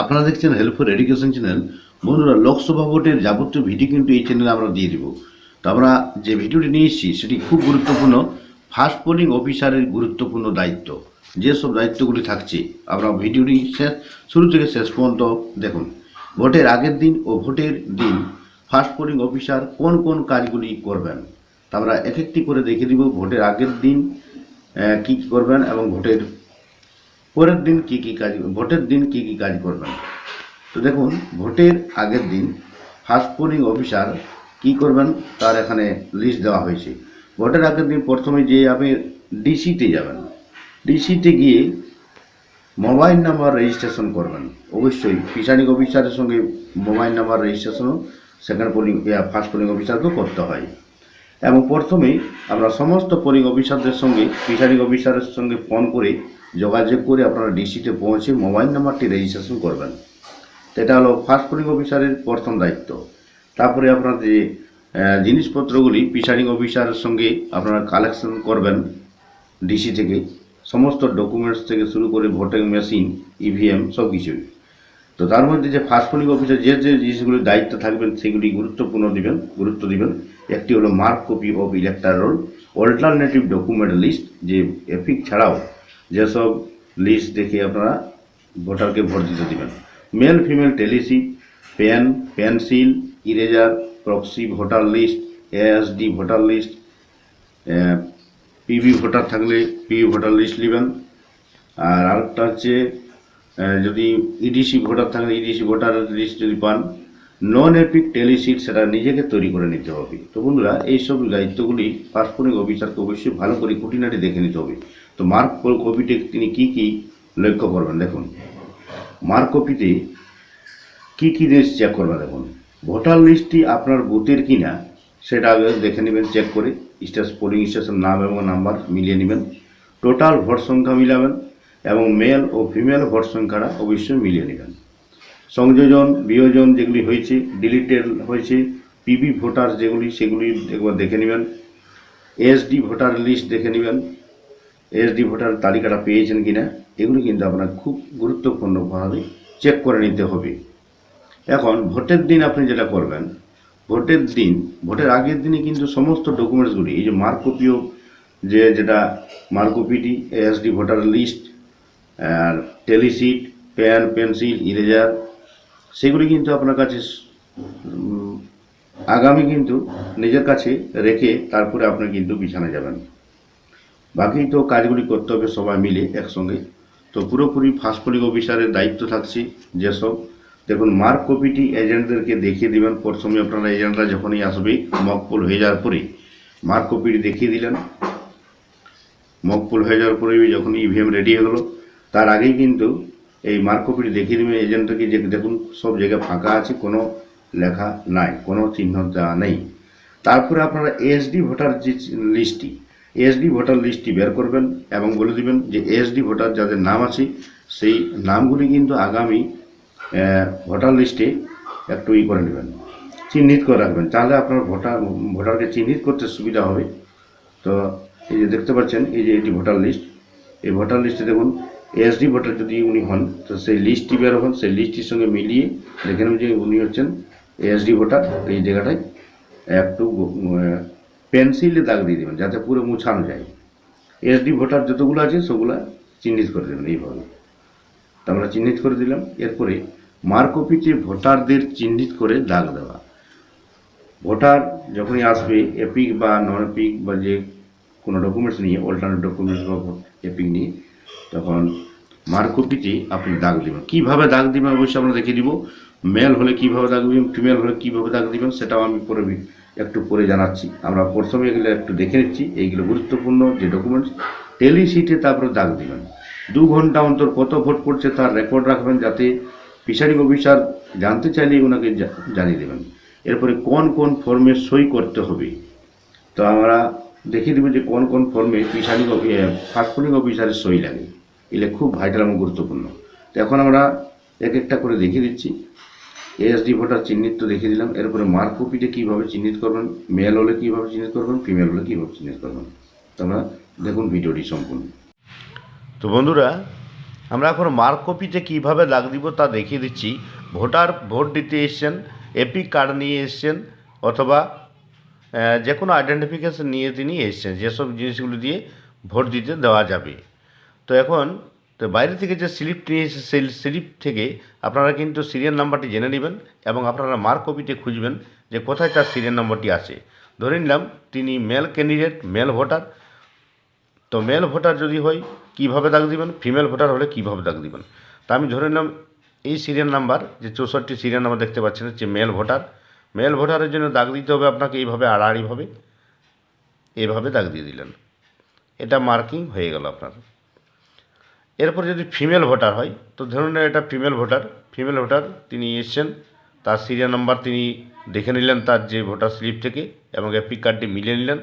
আপনারা দেখছেন helpful education channel. বন্ধুরা, লোকসভা ভোটের যাবতীয় ভিডিও কিন্তু এই চ্যানেলে আমরা দিয়ে দিব। তো আমরা যে ভিডিওটি নিয়ে এসেছি, সেটি খুব গুরুত্বপূর্ণ। ফার্স্ট পোলিং অফিসারের গুরুত্বপূর্ণ দায়িত্ব। যেসব দায়িত্বগুলি থাকছে, আমরা ভিডিওটি শেষ শুরু থেকে শেষ পর্যন্ত দেখুন। ভোটের আগের দিন ও ভোটের দিন ফার্স্ট পোলিং অফিসার কোন কোন কাজগুলি করবেন? তা আমরা এক একটি করে দেখে দিব। ভোটের আগের দিন কি করবেন এবং ভোটের পরের দিন কি কি কাজ, ভোটের দিন কি কি কাজ করবেন? তো দেখুন, ভোটের আগের দিন ফার্স্ট পোলিং অফিসার কি করবেন তার এখানে লিস্ট দেওয়া হয়েছে। ভোটের আগের দিন প্রথমে যে আপনি ডিসিতে যাবেন ডিসিতে গিয়ে মোবাইল নাম্বার রেজিস্ট্রেশন করবেন। অবশ্যই প্রিসাইডিং অফিসারের সঙ্গে মোবাইল নাম্বার রেজিস্ট্রেশনও সেকেন্ড পোলিং ফার্স্ট পোলিং অফিসারকেও করতে হয়। এবং প্রথমেই আমরা সমস্ত পোলিং অফিসারদের সঙ্গে প্রিসাইডিং অফিসারের সঙ্গে ফোন করে যোগাযোগ করে আপনারা ডিসিতে পৌঁছে মোবাইল নাম্বারটি রেজিস্ট্রেশন করবেন। এটা হলো ফার্স্ট পোলিং অফিসারের প্রথম দায়িত্ব। তারপরে আপনার যে জিনিসপত্রগুলি প্রিসাইডিং অফিসারের সঙ্গে আপনারা কালেকশন করবেন ডিসি থেকে, সমস্ত ডকুমেন্টস থেকে শুরু করে ভোটিং মেশিন ইভিএম সব কিছুই তো তার মধ্যে যে ফার্স্ট পোলিং অফিসার যে যে জিনিসগুলির দায়িত্ব থাকবেন, সেগুলি গুরুত্বপূর্ণ দিবেন, গুরুত্ব দিবেন। একটি হলো mark copy of electoral roll alternative document list যে এফিক ছাড়াও যেসব লিস্ট দেখে আপনারা ভোটারকে ভোট দিতে দেবেন। Male female tally sheet pen pencil eraser proxy voter list ASD voter list PV voter থাকলে পিভি ভোটার লিস্ট নেবেন। আর আরেকটা হচ্ছে যদি ইডিসি ভোটার থাকলে ইডিসি ভোটার লিস্ট যদি পান নন এপিক টেলিসিট সেটা নিজেকে তৈরি করে নিতে হবে। তো বন্ধুরা, এইসব দায়িত্বগুলি পাসপোর্টিং অফিসারকে অবশ্যই ভালো করে খুঁটিনাটি দেখে নিতে হবে। তো মার্ক কপিতে তিনি কি কি লক্ষ্য করবেন দেখুন। মার্ক কপিতে কি কি জিনিস চেক করবেন দেখুন। ভোটার লিস্টটি আপনার বুথের কিনা, সেটা আগে দেখে নেবেন চেক করে। স্টেশ পোলিং স্টেশন, নাম এবং নাম্বার মিলিয়ে নেবেন। টোটাল ভোট সংখ্যা মিলাবেন এবং মেল ও ফিমেল ভোট সংখ্যাটা অবশ্যই মিলিয়ে নেবেন। সংযোজন, বিয়োজন যেগুলি হয়েছে, ডিলিটেড হয়েছে, পিবি ভোটার যেগুলি, সেগুলি একবার দেখে নেবেন। এসডি ভোটার লিস্ট দেখে নেবেন। এসডি ভোটার তালিকাটা পেয়েছেন কিনা, এগুলি কিন্তু আপনার খুব গুরুত্বপূর্ণভাবে চেক করে নিতে হবে। এখন ভোটের দিন আপনি যেটা করবেন, ভোটের দিন, ভোটের আগের দিনে কিন্তু সমস্ত ডকুমেন্টসগুলি, এই যে মার্কপিও যে যেটা মার্কপিটি এসডি ভোটার লিস্ট, আর tally sheet pen pencil, eraser সেগুলি কিন্তু আপনার কাছে আগামী কিন্তু নিজের কাছে রেখে তারপরে আপনি কিন্তু বিছানা যাবেন। বাকি তো কাজগুলি করতে হবে সবাই মিলে একসঙ্গে। তো পুরোপুরি ফার্স্ট পোলিং অফিসারের দায়িত্ব থাকছে যেসব। দেখুন মার্ক কপিটি এজেন্টদেরকে দেখিয়ে দিবেন। প্রথমে আপনারা এজেন্টরা যখনই আসবে, মকপুল হয়ে যাওয়ার পরে মার্ক কপিটি দেখিয়ে দিলেন। মকপুল হয়ে যাওয়ার পরে যখন ইভিএম রেডি হয়ে গেলো, তার আগেই কিন্তু এই মার্ক কপিটি দেখিয়ে দেবেন এজেন্টকে যে দেখুন, সব জায়গায় ফাঁকা আছে, কোনো লেখা নাই, কোনো চিহ্ন দেওয়া নেই। তারপরে আপনারা এসডি ভোটার যে লিস্টটি এসডি ভোটার লিস্টটি বের করবেন এবং বলে দিবেন যে এসডি ভোটার যাদের নাম আছে, সেই নামগুলি কিন্তু আগামী ভোটার লিস্টে একটু ই করে নেবেন, চিহ্নিত করে রাখবেন। তাহলে আপনার ভোটার, ভোটারকে চিহ্নিত করতে সুবিধা হবে। তো এই যে দেখতে পাচ্ছেন, এই যে এটি ভোটার লিস্ট, এই ভোটার লিস্টে দেখুন এসডি ভোটার যদি উনি হন, তো সেই লিস্টটি বের হন, সেই লিস্টটির সঙ্গে মিলিয়ে দেখে নেবেন যে উনি হচ্ছেন এসডি ভোটার। এই জায়গাটায় একটু পেন্সিলে দাগ দিয়ে দেবেন, যাতে পুরো মুছানো যায়। এসডি ভোটার যতগুলো আছে সেগুলো চিহ্নিত করে দেবেন এইভাবে। তা আমরা চিহ্নিত করে দিলাম। এরপরে মার্কপিতে ভোটারদের চিহ্নিত করে দাগ দেওয়া। ভোটার যখনই আসবে এপিক বা নন এপিক বা যে কোনো ডকুমেন্টস নিয়ে অল্টারনেট ডকুমেন্টস বা এপিক নিয়ে তখন মার্কপিতে আপনি দাগ দেবেন। কীভাবে দাগ দিবেন অবশ্যই আমরা দেখে দিব। মেল হলে কীভাবে দাগ দিবেন, ফিমেল হলে কীভাবে দাগ দিবেন, সেটাও আমি পরে একটু পরে জানাচ্ছি। আমরা প্রথমে এগুলো একটু দেখে নিচ্ছি। এইগুলো গুরুত্বপূর্ণ যে ডকুমেন্টস টেলিশিটে তারপরে দাগ দিবেন। দু ঘণ্টা অন্তর কত ভোট পড়ছে তার রেকর্ড রাখবেন যাতে ফিশারি অফিসার জানতে চাইলে ওনাকে জানিয়ে দেবেন। এরপরে কোন কোন ফর্মে সই করতে হবে। তো আমরা দেখিয়ে দেবো যে কোন কোন ফর্মে প্রিসাইডিং ফার্স্ট পোলিং অফিসারের সই লাগে। এগুলো খুব ভাইটাল এবং গুরুত্বপূর্ণ। তো এখন আমরা এক একটা করে দেখিয়ে দিচ্ছি। এএসডি ভোটার চিহ্নিত তো দেখিয়ে দিলাম। এরপরে মার্ক কপিতে কীভাবে চিহ্নিত করবেন? মেল হলে কীভাবে চিহ্নিত করবেন? ফিমেল হলে কীভাবে চিহ্নিত করবেন? তোমরা দেখুন ভিডিওটি সম্পূর্ণ। তো বন্ধুরা, আমরা এখন মার্ক কপিতে কীভাবে লাগ দিব তা দেখিয়ে দিচ্ছি। ভোটার ভোট দিতে এসছেন এপিক কার্ড নিয়ে এসছেন, অথবা যে কোনো আইডেন্টিফিকেশন নিয়ে তিনি এসছেন, যেসব জিনিসগুলো দিয়ে ভোট দিতে দেওয়া যাবে। তো এখন, তো বাইরে থেকে যে স্লিপ নিয়ে সেই স্লিপ থেকে আপনারা কিন্তু সিরিয়াল নাম্বারটি জেনে নেবেন এবং আপনারা মার্ক কপিতে খুঁজবেন যে কোথায় তার সিরিয়াল নাম্বারটি আছে। ধরে নিলাম, তিনি মেল ক্যান্ডিডেট মেল ভোটার তো মেল ভোটার যদি হয়, কীভাবে দাগ দিবেন? ফিমেল ভোটার হলে কীভাবে দাগ দিবেন? তা আমি ধরে নিলাম, এই সিরিয়াল নাম্বার যে চৌষট্টি সিরিয়াল নাম্বার দেখতে পাচ্ছেন যে মেল ভোটার মেল ভোটারের জন্য দাগ দিতে হবে আপনাকে, এইভাবে আড়াআড়িভাবে এইভাবে দাগ দিয়ে দিলেন। এটা মার্কিং হয়ে গেল আপনার। এরপর যদি ফিমেল ভোটার হয়, তো ধরুন এটা ফিমেল ভোটার ফিমেল ভোটার তিনি এসছেন, তার সিরিয়াল নাম্বার তিনি দেখে নিলেন তার যে ভোটার স্লিপ থেকে এবং এপিক কার্ডটি মিলিয়ে নিলেন।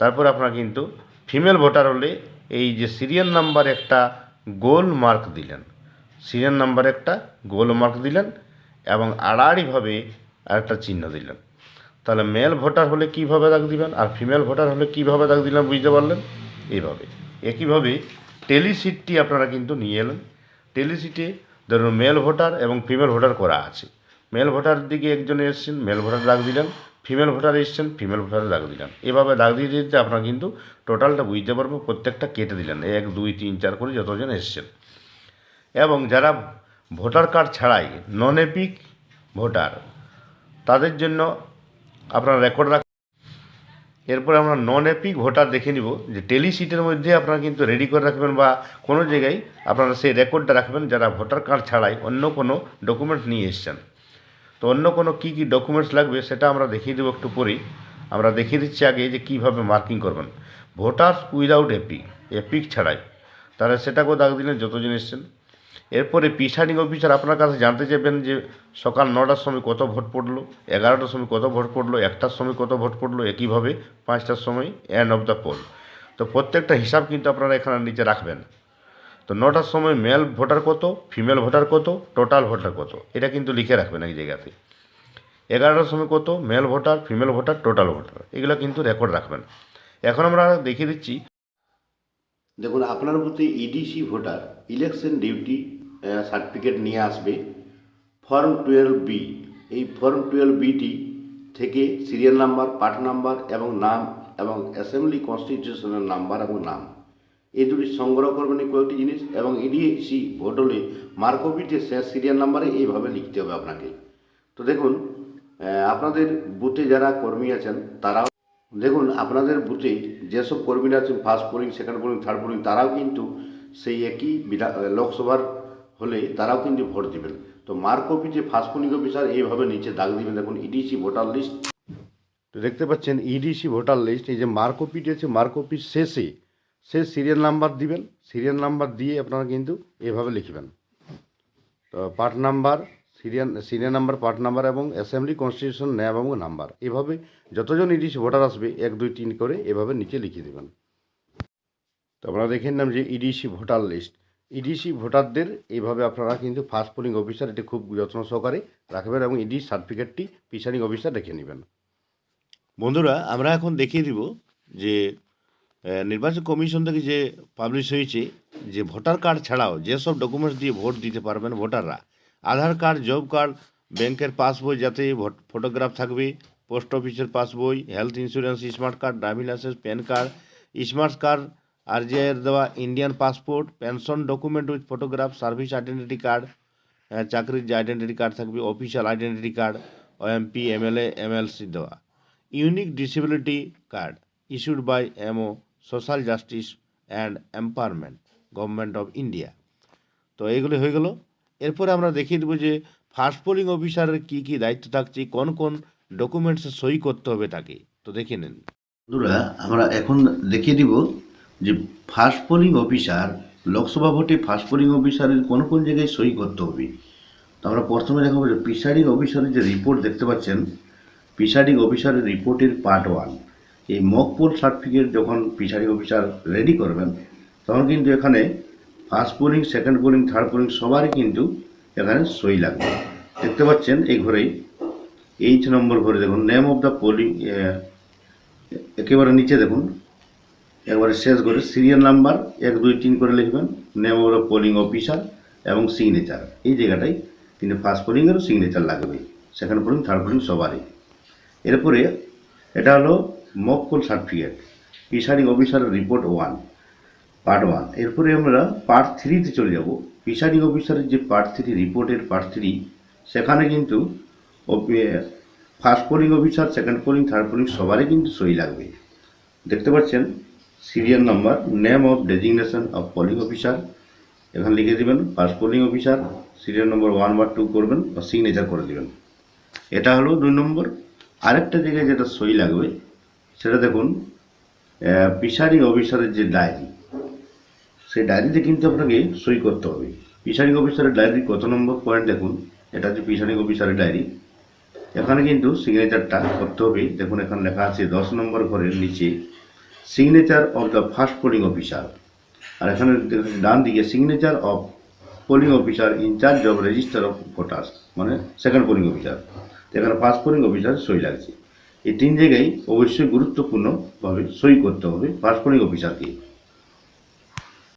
তারপর আপনার কিন্তু ফিমেল ভোটার হলে এই যে সিরিয়াল নাম্বার একটা গোল মার্ক দিলেন, সিরিয়াল নাম্বার একটা গোল মার্ক দিলেন এবং আড়াআড়িভাবে একটা চিহ্ন দিলেন। তাহলে মেল ভোটার হলে কীভাবে দাগ দিবেন? আর ফিমেল ভোটার হলে কীভাবে দাগ দিলেন বুঝতে পারলেন? এইভাবে। একইভাবে টেলিসিটটি আপনারা কিন্তু নিয়ে এলেন। টেলিসিটে ধরুন মেল ভোটার এবং ফিমেল ভোটার করা আছে। মেল ভোটার দিকে একজন এসছেন মেল ভোটার দাগ দিলেন। ফিমেল ভোটার এসছেন ফিমেল ভোটার দাগ দিলেন। এভাবে দাগ দিয়ে দিতে আপনারা কিন্তু টোটালটা বুঝতে পারব, প্রত্যেকটা কেটে দিলেন। এক, দুই, তিন, চার করে যতজন এসছেন। এবং যারা ভোটার কার্ড ছাড়াই নন এপিক ভোটার তাদের জন্য আপনারা রেকর্ড রাখ এরপরে আমরা নন এপিক ভোটার দেখে নিব যে টেলি সিটের মধ্যে আপনারা কিন্তু রেডি করে রাখবেন বা কোনো জায়গায় আপনারা সেই রেকর্ডটা রাখবেন যারা ভোটার কার্ড ছাড়াই অন্য কোনো ডকুমেন্টস নিয়ে এসছেন। তো অন্য কোনো কী কী ডকুমেন্টস লাগবে সেটা আমরা দেখিয়ে দেবো একটু পরেই। আমরা দেখিয়ে দিচ্ছি আগে যে কীভাবে মার্কিং করবেন। ভোটার্স উইদাউট এপিক এপিক ছাড়াই। তাহলে সেটাকেও দাগ দিলেন যতজন এসছেন। এরপরে প্রিসাইডিং অফিসার আপনার কাছে জানতে চাইবেন যে সকাল নটার সময় কত ভোট পড়ল, এগারোটার সময় কত ভোট পড়ল, একটার সময় কত ভোট পড়ল, একইভাবে পাঁচটার সময় এন্ড অফ দ্য পোল তো প্রত্যেকটা হিসাব কিন্তু আপনারা এখানে নিচে রাখবেন। তো নটার সময় মেল ভোটার কত ফিমেল ভোটার কত টোটাল ভোটার কত, এটা কিন্তু লিখে রাখবেন এই জায়গাতে। এগারোটার সময় কত male voter female voter total voter এগুলো কিন্তু রেকর্ড রাখবেন। এখন আমরা দেখিয়ে দিচ্ছি। দেখুন, আপনার বুথে EDC voter election duty certificate নিয়ে আসবে। ফর্ম টুয়েলভ বি এই ফর্ম টুয়েলভ বিটি থেকে সিরিয়াল নাম্বার পার্ট নাম্বার এবং নাম এবং অ্যাসেম্বলি কনস্টিটিউশনের নাম্বার এবং নাম। এই দুটি সংগ্রহ করবেন কয়েকটি জিনিস এবং ইডিসি ভোট হলে মার্কোভিটে শেষ সিরিয়াল নাম্বারে এইভাবে লিখতে হবে আপনাকে। তো দেখুন আপনাদের বুথে যারা কর্মী আছেন, তারাও দেখুন, আপনাদের বুথে যেসব কর্মীরা আছেন first polling second polling third polling তারাও কিন্তু সেই একই বিধা লোকসভার হলে তারাও কিন্তু ভোট দিবেন। তো মার্ক অফিসে ফার্স্ট অফিসার এইভাবে নিচে দাগ দিবেন। দেখুন ইডিসি ভোটার লিস্ট। তো দেখতে পাচ্ছেন ইডিসি ভোটার লিস্ট, এই যে মার্ক অফিস আছে, মার্ক অফিস শেষে, সে সিরিয়াল নাম্বার দিবেন। সিরিয়াল নাম্বার দিয়ে আপনারা কিন্তু এভাবে লিখবেন। তো part number, serial serial number, part number এবং অ্যাসেম্বলি, কনস্টিটিউশন, ন্যাব এবং নাম্বার। এভাবে যতজন ইডিসি ভোটার আসবে, এক, দুই, তিন করে এভাবে নিচে লিখে দেবেন। তো আপনারা দেখে নিলাম যে ইডিসি ভোটার লিস্ট। ইডিসি ভোটারদের, এইভাবে আপনারা কিন্তু ফার্স্ট পোলিং অফিসার এটি খুব যত্ন সহকারে রাখবেন এবং ইডি সার্টিফিকেটটি প্রিসাইডিং অফিসার রেখে নেবেন। বন্ধুরা, আমরা এখন দেখিয়ে দিব যে নির্বাচন কমিশন থেকে যে পাবলিশ হয়েছে, যে ভোটার কার্ড ছাড়াও যেসব ডকুমেন্টস দিয়ে ভোট দিতে পারবেন ভোটাররা, আধার কার্ড, জব কার্ড, ব্যাংকের পাসবই যাতে ফটোগ্রাফ থাকবে পোস্ট অফিসের passbook health insurance smart card driving licence PAN card smart card আরজিআইয়ের দেওয়া Indian passport pension document with photograph service identity card চাকরির যে আইডেন্টিটি কার্ড থাকবে অফিসিয়াল আইডেন্টিটি কার্ড ও ওএমপি এমএলএ এমএলসি দেওয়া। Unique disability card issued by MO social justice and empowerment government of India তো এইগুলি হয়ে গেল। এরপরে আমরা দেখিয়ে দেবো যে ফার্স্ট পোলিং অফিসারের কী কী দায়িত্ব থাকছে, কোন কোন ডকুমেন্টসে সই করতে হবে তাকে। তো দেখে নিন। বন্ধুরা, আমরা এখন দেখিয়ে দিব যে ফার্স্ট পোলিং অফিসার, লোকসভা ভোটে ফার্স্ট পোলিং অফিসারের কোন কোন জায়গায় সই করতে হবে? তো আমরা প্রথমে দেখাবো যে প্রিসাইডিং অফিসারের যে রিপোর্ট দেখতে পাচ্ছেন প্রিসাইডিং অফিসারের রিপোর্টের পার্ট ওয়ান এই মক পোল সার্টিফিকেট যখন প্রিসাইডিং অফিসার রেডি করবেন, তখন কিন্তু এখানে first polling second polling third polling সবারই কিন্তু এখানে সই লাগবে। দেখতে পাচ্ছেন এই ঘরেই এইচ নম্বর ঘরে দেখুন নেম অফ দ্য পোলিং একেবারে নিচে দেখুন। একবারে শেষ করে সিরিয়াল নাম্বার এক, দুই, তিন করে লিখবেন নেম অফ পোলিং অফিসার এবং সিগনেচার এই জায়গাটাই কিন্তু ফার্স্ট পোলিংয়েরও সিগনেচার লাগবে। সেকেন্ড পোলিং থার্ড পোলিং সবারই। এরপরে এটা হলো মক পোল সার্টিফিকেট প্রিসাইডিং অফিসারের রিপোর্ট ওয়ান পার্ট ওয়ান এরপরে আমরা পার্ট থ্রিতে চলে যাব। প্রিসাইডিং অফিসারের যে পার্ট থ্রি রিপোর্টের পার্ট থ্রি সেখানে কিন্তু first polling officer second polling third polling সবারই কিন্তু সই লাগবে। দেখতে পাচ্ছেন? Serial number name of designation of polling officer এখানে লিখে দেবেন first polling officer serial number one বা টু করবেন, বা সিগনেচার করে দেবেন। এটা হলো দুই নম্বর। আরেকটা জায়গায় যেটা সই লাগবে, সেটা দেখুন প্রিসাইডিং অফিসারের যে ডায়েরি সেই ডায়েরিতে কিন্তু আপনাকে সই করতে হবে। প্রিসাইডিং অফিসারের ডায়েরি কত নম্বর পয়েন্ট দেখুন, এটা হচ্ছে প্রিসাইডিং অফিসারের ডায়েরি এখানে কিন্তু সিগনেচারটা করতে হবে। দেখুন, এখানে লেখা আছে, দশ নম্বর ঘরের নিচে signature of the first polling officer আর এখানে ডান দিকে signature of polling officer in charge of register of voters মানে সেকেন্ড পোলিং অফিসার এখানে ফার্স্ট পোলিং অফিসার সই লাগছে। এই তিন জায়গায় অবশ্যই গুরুত্বপূর্ণভাবে সই করতে হবে ফার্স্ট পোলিং অফিসারকে